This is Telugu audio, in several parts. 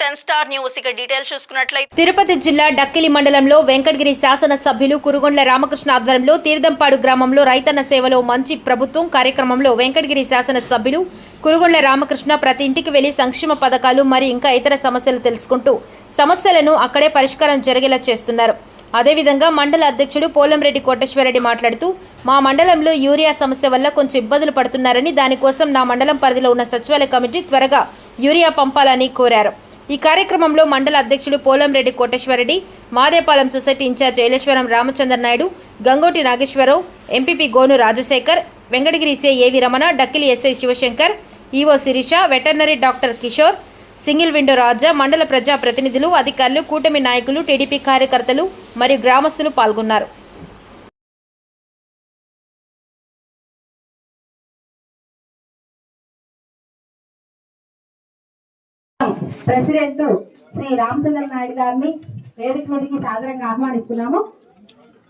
Ten star news. ఇక డీటెయిల్స్ చూసుకున్నట్లయితే తిరుపతి జిల్లా డక్కిలి మండలంలో వెంకటగిరి శాసన సభ్యులు కురుగొండ్ల రామకృష్ణ ఆధ్వర్యంలో తీర్థంపాడు గ్రామంలో రైతన్న సేవలో మంచి ప్రభుత్వం కార్యక్రమంలో వెంకటగిరి శాసన సభ్యులు కురుగొండ్ల రామకృష్ణ ప్రతి ఇంటికి వెళ్ళి సంక్షేమ పథకాలు మరి ఇంకా ఇతర సమస్యలు తెలుసుకుంటూ సమస్యలను అక్కడే పరిష్కారం జరిగేలా చేస్తున్నారు. అదేవిధంగా మండల అధ్యక్షుడు పోలంరెడ్డి కోటేశ్వరరెడ్డి మాట్లాడుతూ మా మండలంలో యూరియా సమస్య వల్ల కొంచెం ఇబ్బందులు పడుతున్నారని దానికోసం నా మండలం పరిధిలో ఉన్న సచివాలయ కమిటీ త్వరగా యూరియా పంపాలని కోరారు. ఈ కార్యక్రమంలో మండల అధ్యక్షుడు Polamreddy Koteswarareddy Madepalem society incharge Jaileswaram Ramachandra Naidu Gangoti Nageswararao MPP Gonu Rajasekhar Venkatagiri సే AV Ramana Dakkili SI Sivashankar EO Sirisha veterinary doctor Kishore single window Raja మండల ప్రజా ప్రతినిధులు అధికారులు కూటమి నాయకులు టీడీపీ కార్యకర్తలు మరియు గ్రామస్తులు పాల్గొన్నారు. ప్రెసిడెంట్ శ్రీ రామచంద్ర నాయుడు గారిని వేదిక మీదకి సాదరంగా ఆహ్వానిస్తున్నాము.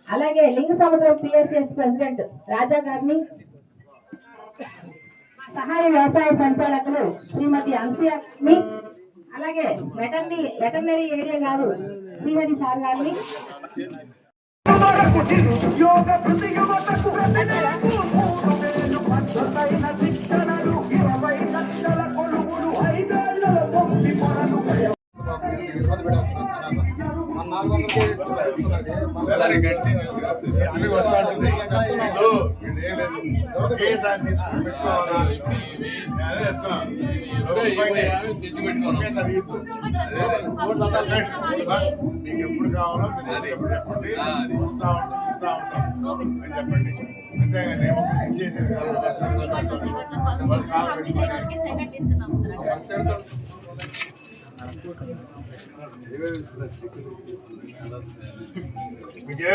అలాగే లింగ సముద్రం పిఎస్ఎస్ ప్రెసిడెంట్ రాజా గారిని సహాయ వ్యవసాయ సంచాలకులు శ్రీమతి అనసూయ అలాగే వెటర్నరీ వెటర్నరీ ఏరియా గారు శ్రీమతి సార్ గారిని. మనకు నిరుద్యోగ వృద్ధి యువతకు మీకు ఎప్పుడు కావాలో మీరు చెప్పండి వస్తా ఉంటాం ఇస్తా ఉంటాం అని చెప్పండి అంతేగాని ఒకటి వాళ్ళు పెట్టుకొని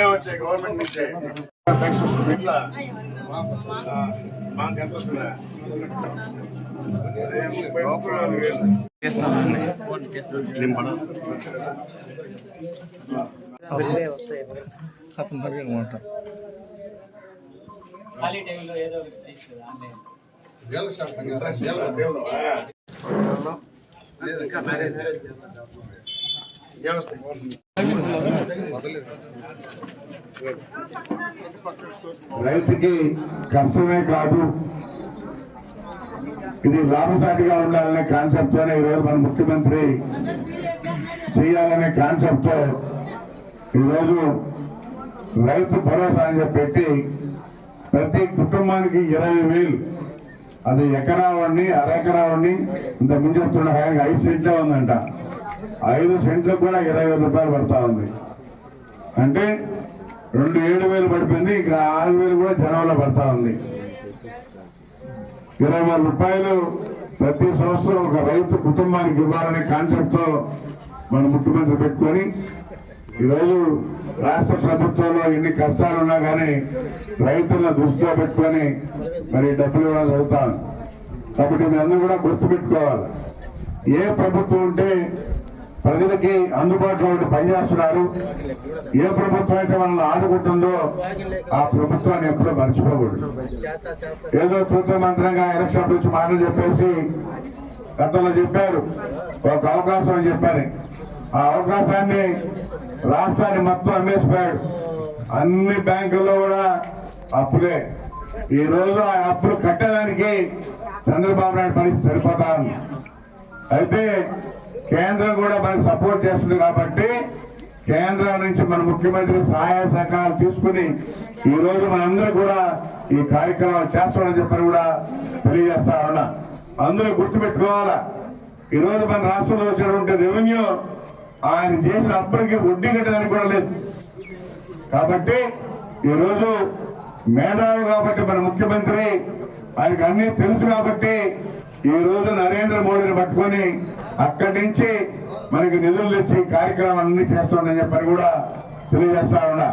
వచ్చాయి గవర్నమెంట్ నుంచి ట్యాక్స్ వస్తుంది? ఇట్లా ఆ, మాకు ఎంత వస్తుందా అదే ముప్పై ముప్పై నాలుగు వేలు రైతుకి కష్టమే కాదు. ఇది లాభసాటిగా ఉండాలనే కాన్సెప్ట్ తోనే ఈరోజు మన ముఖ్యమంత్రి చేయాలనే కాన్సెప్ట్తో ఈరోజు రైతు భరోసా అని చెప్పి ప్రతి కుటుంబానికి ఇరవై వేలు అది ఎకరా వాడిని అరెకరా వాడిని ఇంత ముందు చెప్తున్న ఆయన ఐదు సెంట్లే ఉందంట. ఐదు సెంట్లకు కూడా ఇరవై వేల రూపాయలు పడతా ఉంది. అంటే రెండు ఏడు వేలు పడిపోయింది ఇంకా ఆరు వేలు కూడా జనంలో పడతా ఉంది. ఇరవై వేల రూపాయలు ప్రతి సంవత్సరం ఒక రైతు కుటుంబానికి ఇవ్వాలనే కాన్సెప్ట్తో మన ముఖ్యమంత్రి పెట్టుకొని ఈరోజు రాష్ట్ర ప్రభుత్వంలో ఎన్ని కష్టాలు ఉన్నా కానీ రైతులను దృష్టిలో పెట్టుకొని మరి డబ్బులు ఇవ్వడం జరుగుతాను కాబట్టి మీరందరూ కూడా గుర్తుపెట్టుకోవాలి ఏ ప్రభుత్వం ఉంటే ప్రజలకి అందుబాటులో ఉండి పనిచేస్తున్నారు ఏ ప్రభుత్వం అయితే మనల్ని ఆదుకుంటుందో ఆ ప్రభుత్వాన్ని ఎప్పుడూ మర్చిపోకూడదు. ఏదో తూత మంత్రంగా ఎలక్షన్ గురించి మాటలు చెప్పేసి గతంలో చెప్పారు. ఒక అవకాశం అని చెప్పారు. ఆ అవకాశాన్ని రాష్ట్రాన్ని మొత్తం అమ్మేసిపోయాడు. అన్ని బ్యాంకుల్లో కూడా అప్పులే. ఈ రోజు ఆ అప్పులు కట్టడానికి చంద్రబాబు నాయుడు పరిస్థితి సరిపోతా అయితే కేంద్రం కూడా మనకు సపోర్ట్ చేస్తుంది కాబట్టి కేంద్రం నుంచి మన ముఖ్యమంత్రి సహాయ సహకారాలు తీసుకుని ఈ రోజు మనందరూ కూడా ఈ కార్యక్రమాలు చేస్తామని చెప్పని కూడా తెలియజేస్తా ఉన్నా. అందరూ గుర్తుపెట్టుకోవాలా? ఈ రోజు మన రాష్ట్రంలో వచ్చినటువంటి రెవెన్యూ ఆయన చేసిన అప్పటికి వడ్డీ కట్టడానికి కూడా లేదు. కాబట్టి ఈ రోజు మేధావి కాబట్టి మన ముఖ్యమంత్రి ఆయనకు అన్ని తెలుసు కాబట్టి ఈ రోజు నరేంద్ర మోడీని పట్టుకొని అక్కడి నుంచి మనకి నిధులు తెచ్చి కార్యక్రమం అన్ని చేస్తుండని చెప్పని కూడా తెలియజేస్తా ఉన్నా.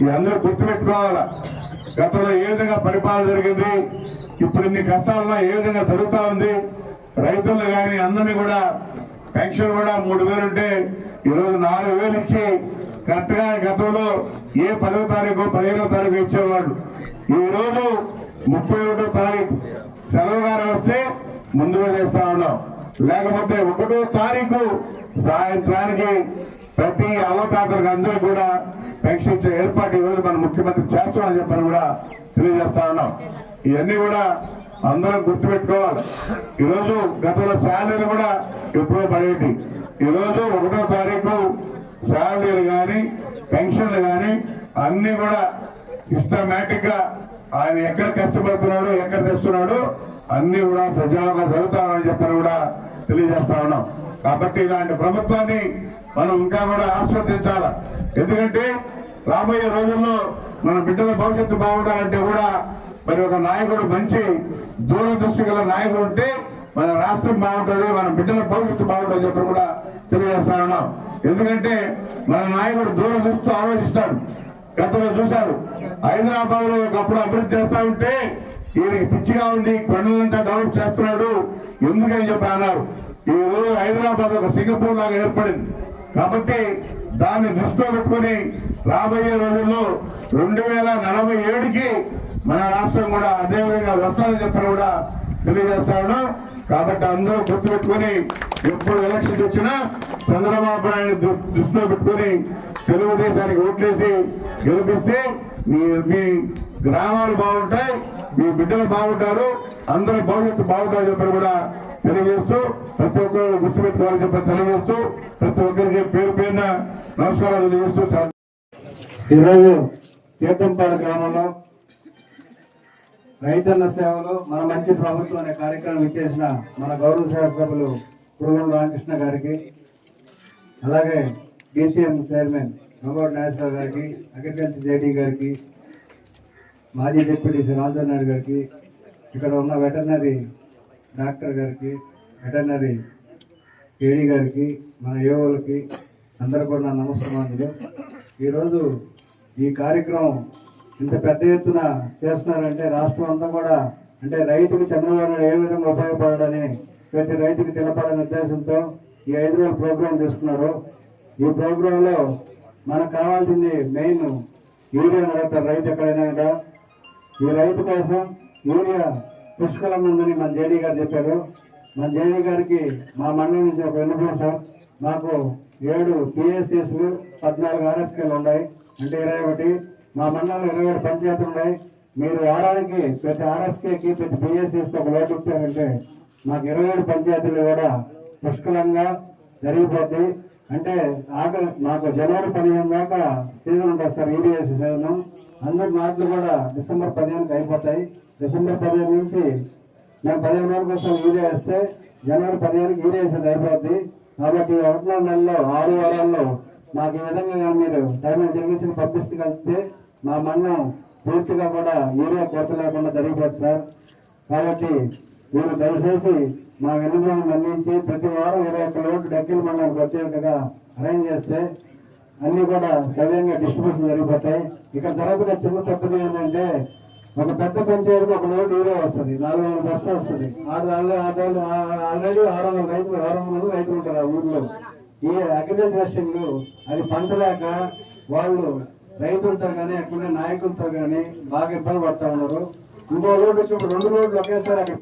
ఇది అందరూ గుర్తుపెట్టుకోవాలా? గతంలో ఏ విధంగా పరిపాలన జరిగింది? ఇప్పుడు ఇన్ని కష్టాలున్నా ఏ విధంగా జరుగుతూ ఉంది? రైతులు కానీ అందరినీ కూడా పెన్షన్ కూడా మూడు వేలుంటే ఈరోజు నాలుగు వేలు ఇచ్చి కరెక్ట్గా గతంలో ఏ పదవ తారీఖు పదిహేనవ తారీఖు ఇచ్చేవాడు. ఈ రోజు ముప్పై ఒకటో తారీఖు. సెలవు గారు వస్తే ముందుగా చేస్తా ఉన్నాం. లేకపోతే ఒకటో తారీఖు సాయంత్రానికి ప్రతి అవతాతలకు అందరూ కూడా పెన్షన్ ఏర్పాటు ఈరోజు మన ముఖ్యమంత్రి చేస్తామని చెప్పని కూడా తెలియజేస్తా ఉన్నాం. ఇవన్నీ కూడా అందరం గుర్తుపెట్టుకోవాలి. ఈరోజు గతంలో శాలరీలు కూడా ఎప్పుడో పడేటి. ఈరోజు ఒకటో తారీఖు శాలరీలు కానీ పెన్షన్లు కానీ అన్ని కూడా సిస్టమేటిక్గా ఆయన ఎక్కడ కష్టపడుతున్నాడు ఎక్కడ తెస్తున్నాడు అన్ని కూడా సజావుగా జరుగుతామని చెప్పని కూడా తెలియజేస్తా ఉన్నాం. కాబట్టి ఇలాంటి ప్రభుత్వాన్ని మనం ఇంకా కూడా ఆస్వాదించాల. ఎందుకంటే రాబోయే రోజుల్లో మన బిడ్డల భవిష్యత్తు బాగుండాలంటే కూడా మరి ఒక నాయకుడు మంచి దూరదృష్టి గల నాయకుడు ఉంటే మన రాష్ట్రం బాగుంటుంది మన బిడ్డల భవిష్యత్తు బాగుంటుంది చెప్పి కూడా తెలియజేస్తా ఉన్నాం ఎందుకంటే మన నాయకుడు దూరం చూస్తూ ఆలోచిస్తాడు. గతంలో చూశారు. హైదరాబాద్లో ఒకప్పుడు అభివృద్ధి చేస్తా ఉంటే ఈయనకి పిచ్చిగా ఉంది కొండలంతా డెవలప్ చేస్తున్నాడు. ఎందుకని చెప్పి అన్నారు. ఈ రోజు హైదరాబాద్ ఒక సింగపూర్ లాగా ఏర్పడింది. కాబట్టి దాన్ని దృష్టిలో పెట్టుకుని రాబోయే రోజుల్లో రెండు వేల నలభై ఏడుకి మన రాష్ట్రం కూడా అదే విధంగా వస్తానని చెప్పిన కూడా తెలియజేస్తా ఉన్నాం. కాబట్టి అందరూ గుర్తుపెట్టుకుని ఎప్పుడు ఎలక్షన్స్ వచ్చినా చంద్రబాబు నాయుడు దృష్టిలో పెట్టుకుని తెలుగుదేశానికి ఓట్లేసి గెలిపిస్తే మీ మీ గ్రామాలు బాగుంటాయి మీ బిడ్డలు బాగుంటారు అందరూ భవిష్యత్తు బాగుంటారు చెప్పని కూడా తెలియజేస్తూ ప్రతి ఒక్కరు గుర్తుపెట్టుకోవాలని చెప్పి తెలియజేస్తూ ప్రతి ఒక్కరికి పేరు పేరున నమస్కారాలు తెలియజేస్తూ ఈరోజు తీర్థంపాడు గ్రామంలో రైతన్న సేవలు మన మంచి ప్రభుత్వం అనే కార్యక్రమం ఇచ్చేసిన మన గౌరవ శాసనసభ్యులు పురుగుల రామకృష్ణ గారికి అలాగే డిసిఎం చైర్మన్ మంగోడు నాగేశ్వర గారికి అగ్రికల్చర్ జేడీ గారికి మాజీ డిప్యూటీ శ్రీ రామచంద్ర నాయుడు గారికి ఇక్కడ ఉన్న వెటర్నరీ డాక్టర్ గారికి వెటర్నరీ ఏడీ గారికి మన యువకులకి అందరూ కూడా నా నమస్కారాలు ఈరోజు ఈ కార్యక్రమం ఇంత పెద్ద ఎత్తున చేస్తున్నారంటే రాష్ట్రం అంతా కూడా అంటే రైతుకు చంద్రబాబు నాయుడు ఏ విధంగా ఉపయోగపడాలని ప్రతి రైతుకు తెలపాలనే ఉద్దేశంతో ఈ ఐదు వేల ప్రోగ్రాం తీసుకున్నారు. ఈ ప్రోగ్రాంలో మనకు కావాల్సింది మెయిన్ యూరియా నడుస్తారు రైతు ఎక్కడైనా కూడా. ఈ రైతు కోసం యూరియా పుష్కలం ఉందని మన జేడీ గారు చెప్పారు. మన జేడీ గారికి మా మండలి నుంచి ఒక విన్నపం సార్. మాకు ఏడు పిఎస్ఎస్లు పద్నాలుగు ఆర్ఎస్కేలు ఉన్నాయి. అంటే ఇరవై ఒకటి మా మండలంలో ఇరవై ఏడు పంచాయతీలు ఉన్నాయి. మీరు వారానికి ప్రతి ఆర్ఎస్కేకి ప్రతి బిఎస్ఎస్కి ఒక లోటు ఇచ్చారంటే మాకు ఇరవై ఏడు పంచాయతీలు కూడా పుష్కలంగా జరిగిపోద్ది. అంటే ఆఖరి మాకు జనవరి పదిహేను దాకా సీజన్ ఉంటుంది సార్ యూరియా సీజన్. అందరి నాట్లు కూడా డిసెంబర్ పదిహేనుకి అయిపోతాయి. డిసెంబర్ పదిహేను నుంచి మేము పదిహేను వరకు వస్తాం యూరియా వేస్తే జనవరి పదిహేనుకి యూరియా వేసేది అయిపోద్ది. కాబట్టి ఈ ఒకటిన్నర నెలలో ఆరు వారాల్లో మాకు ఈ విధంగా మీరు సైమన్ జగదీశ్వరి పంపిస్తే కలిపితే మా మండలం పూర్తిగా కూడా యూరియా కొరత లేకుండా జరిగిపోతుంది సార్. కాబట్టి మీరు దయచేసి మా విన్నపం మన్నించి ప్రతి వారం ఇరవై ఒక్క లోటు డెక్కల మండలానికి వచ్చేట్టుగా అరేంజ్ చేస్తే అన్నీ కూడా సవ్యంగా డిస్ట్రిబ్యూషన్ జరిగిపోతాయి. ఇక్కడ జరగబోయే చిన్న తప్పది ఏంటంటే ఒక పెద్ద పంచాయతీకి ఒక లోటు యూరియా వస్తుంది నాలుగు వందల బస్సు వస్తుంది. ఆరు ఆల్రెడీ ఆరు వందల రైతులు ఆరు వందల మంది రైతులు ఉంటారు ఆ ఊర్లో. ఈ అగ్రికల్చర్ అది పంచలేక వాళ్ళు రైతులతో కానీ అక్కడ నాయకులతో కానీ బాగా ఇబ్బంది పడతా ఉన్నారు. ఇంకో రోడ్డు వచ్చి రెండు రోడ్లు ఒకేసారి అక్కడ